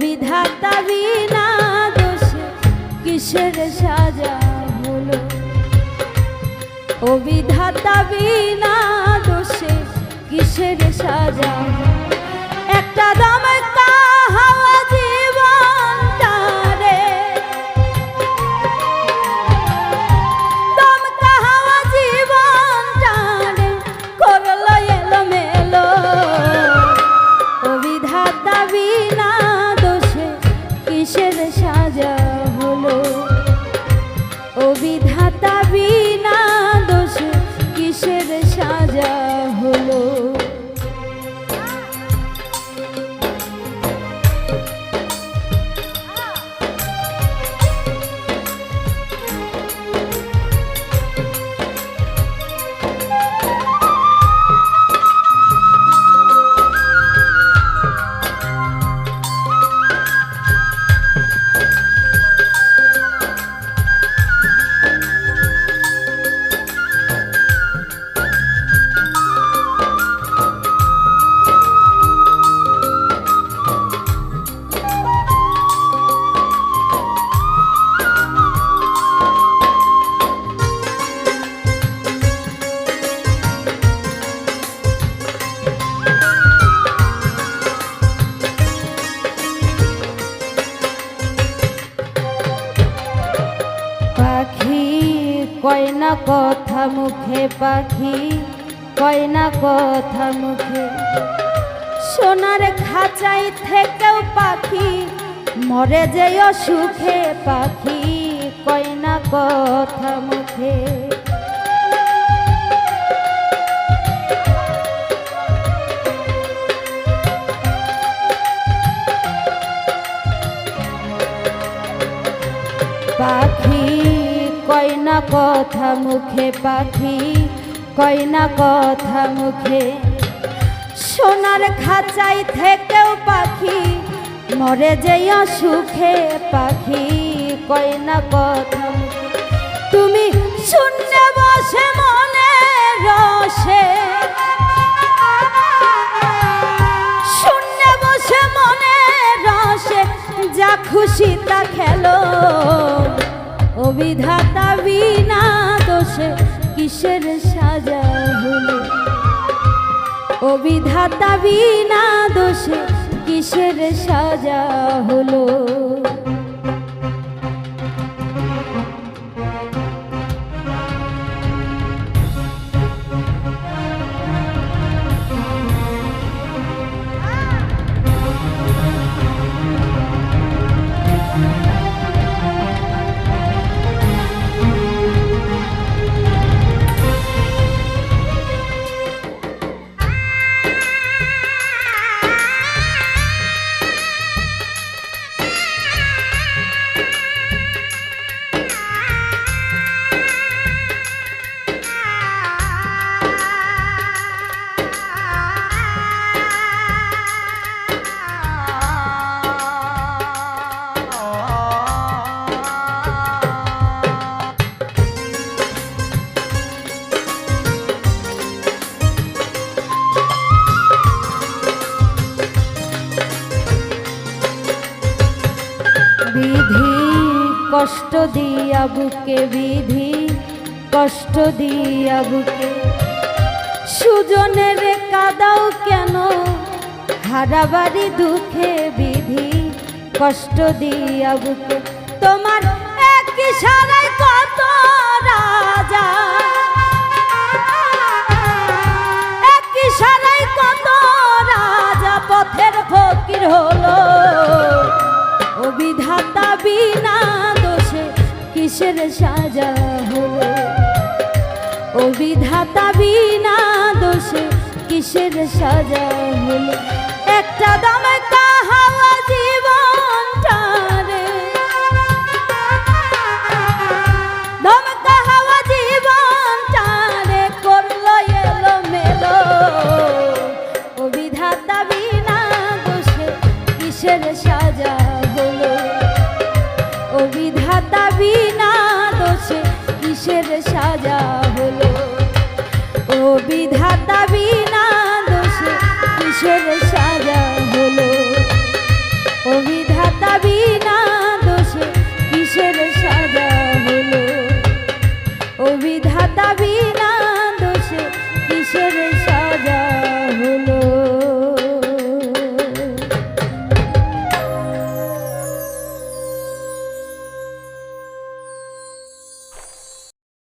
বিধাতা বিনা দোষে কিসের সাজা হলো? ও বিধাতা বিনা দোষে কিসের সাজা কয় না কথা মুখে পাখি কয় না কথা মুখে। সোনার খাঁচাই থেকেও পাখি, মরে যেও সুখে পাখি কয় না কথা মুখে। পাখি কয় না কথা মুখে পাখি কয় না কথা মুখে। সোনার খাঁচাই থেকেও পাখি, মরে যেও সুখে পাখি কয় না কথা তুমি শূন্য বসে মনে রসে। অবিধাতা না দোষে কিসের সাজা হলো? অবিধাতা বিনা দোষে কিসের সাজা হলো? কষ্ট দিয়া বুকে বিধি, কষ্ট দিয়া বুকে। সুজনের কাদাও কেন? হারাবারি দুঃখে বিধি, কষ্ট দিয়া বুকে। তোমার এক ইশারায় কত রাজা? এক ইশারায় কত রাজা? পথের ফকির হলো অবিধাতা বিনা দোষে কিসের সাজা হলো বিধাতা বিনা দোষে কিসের সাজা হলো? একটা দামে কাহাওয়া জীবনটা রে। দমে কাহাওয়া জীবনটা করল এলো মেলো অবিধাতা বিনা দোষে কিসের সাজা হলো? অবিধাতা বিনা দোষে কিসের সাজা হলো। ও বিধাতা বিনা